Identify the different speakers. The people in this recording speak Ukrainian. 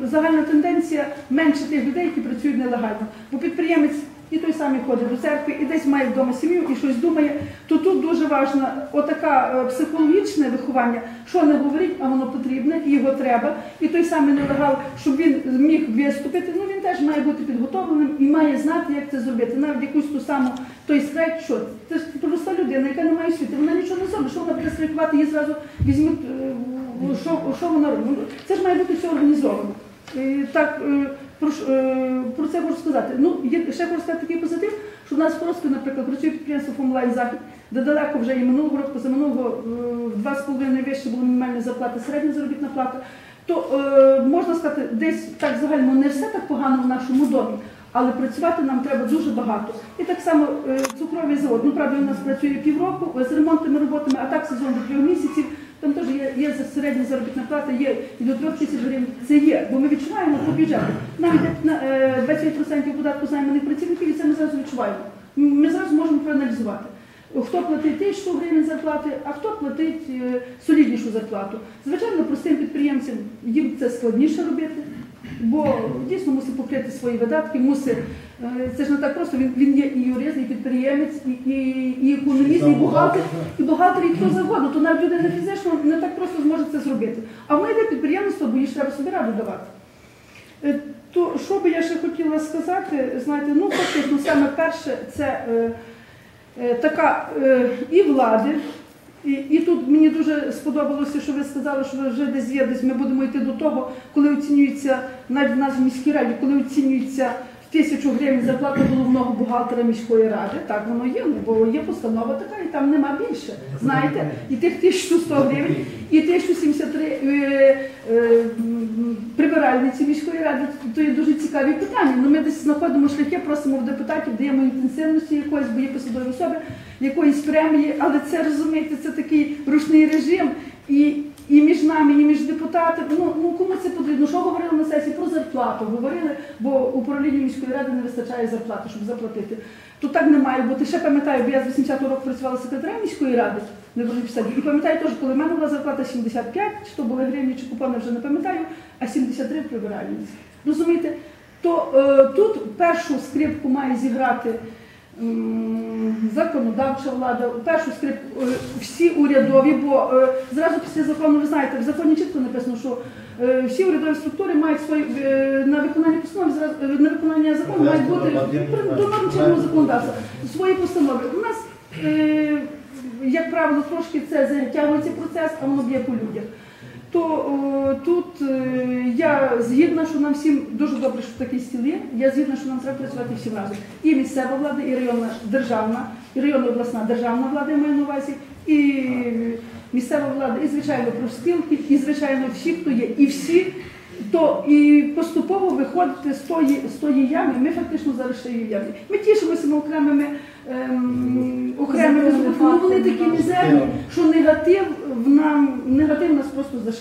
Speaker 1: Загальна тенденція менше тих людей, які працюють нелегально. Бо підприємець і той самий ходить до церкви, і десь має вдома сім'ю і щось думає. То тут дуже важна отака е, психологічне виховання, що не говорить, а воно потрібне, і його треба. І той самий нелегал, щоб він міг виступити, ну він теж має бути підготовленим і має знати, як це зробити. Навіть якусь ту саму той страйк, що це ж проста людина, яка не має освіти, вона нічого не зробить, що вона буде страйкувати, її зразу візьмуть, е, що, що вона робить. Ну, Це ж має бути все організовано. Так, е, про, е, про це можу сказати. Ну, є ще хочу сказати такий позитив, що в нас Порозку, наприклад, працює підприємство онлайн захід, де далеко вже і минулого року, позаминулого е, в два з половиною вище була мінімальна зарплата, середня заробітна плата. То можна сказати, десь так загально не все так погано в нашому домі. Але працювати нам треба дуже багато. І так само е, цукровий завод. Ну, правда, він у нас працює півроку з ремонтними роботами, а так сезон до трьох місяців. Там теж є, є середня заробітна плата, є до трьох тисяч гривень. Це є, бо ми відчуваємо по бюджету. Навіть як на е, 20% податку займаних працівників, і це ми зразу відчуваємо. Ми зразу можемо проаналізувати. Хто платить тисячу гривень зарплати, а хто платить е, соліднішу зарплату. Звичайно, простим підприємцям їм це складніше робити, бо дійсно мусить покрити свої видатки, мусить. е, Це ж не так просто. Він, він є і юрист, і підприємець, і, і, і економіст, і бухгалтер, і бухгалтер, і хто завгодно. То навіть людина фізично не так просто зможе це зробити. А воно йде підприємництво, бо їй треба собі раду давати. Е, То що би я ще хотіла сказати, знаєте, ну фактично саме перше це е, е, така е, і влади. І, і тут мені дуже сподобалося, що ви сказали, що вже десь є, десь ми будемо йти до того, коли оцінюється навіть в нас в міській раді, коли оцінюється тисячу гривень зарплата головного бухгалтера міської ради. Так воно є, ну бо є постанова така, і там нема більше. Знаєте, і тих 1100 гривень, і 1073 е, е, прибиральниці міської ради, то є дуже цікаві питання. Ну, ми десь знаходимо шляхи, просимо в депутатів, даємо інтенсивності якоїсь, бо є посадові особи, якоїсь премії, але це розумієте, це такий ручний режим. І, і між нами, і між депутатами, ну, ну кому це потрібно? Що говорили на сесії про зарплату? Говорили, бо управлінню міської ради не вистачає зарплати, щоб заплатити. То так не має бути. Ще пам'ятаю, бо я з 80-го року працювала секретарем міської ради не. І пам'ятаю теж, коли в мене була зарплата 75, чи то були гривні, чи купони, вже не пам'ятаю, а 73 в прибиральниці. Розумієте? То е, тут першу скрипку має зіграти м, законодавча влада, першу скрипку е, всі урядові, бо е, зразу після закону, ви знаєте, в законі чітко написано, що е, всі урядові структури мають свої на виконання постанови, на виконання закону мають бути до чинного законодавства свої постанови. У нас, як правило, трошки це затягується процес, а воно б'є по людях. То о, тут е, я згідна, що нам всім дуже добре, що такий стіл є. Я згідна, що нам треба працювати всім разом. І місцева влада, і районна державна, і районна обласна державна влада, я маю на увазі, і місцева влада, і звичайно профспілки, і звичайно всі, хто є, і всі. То і поступово виходити з тої, з тої ями, ми фактично зараз ще є в. Ми тішимося окремими, ем, ну вони такі мізерні, що негатив в нам, негатив нас просто зашкалює.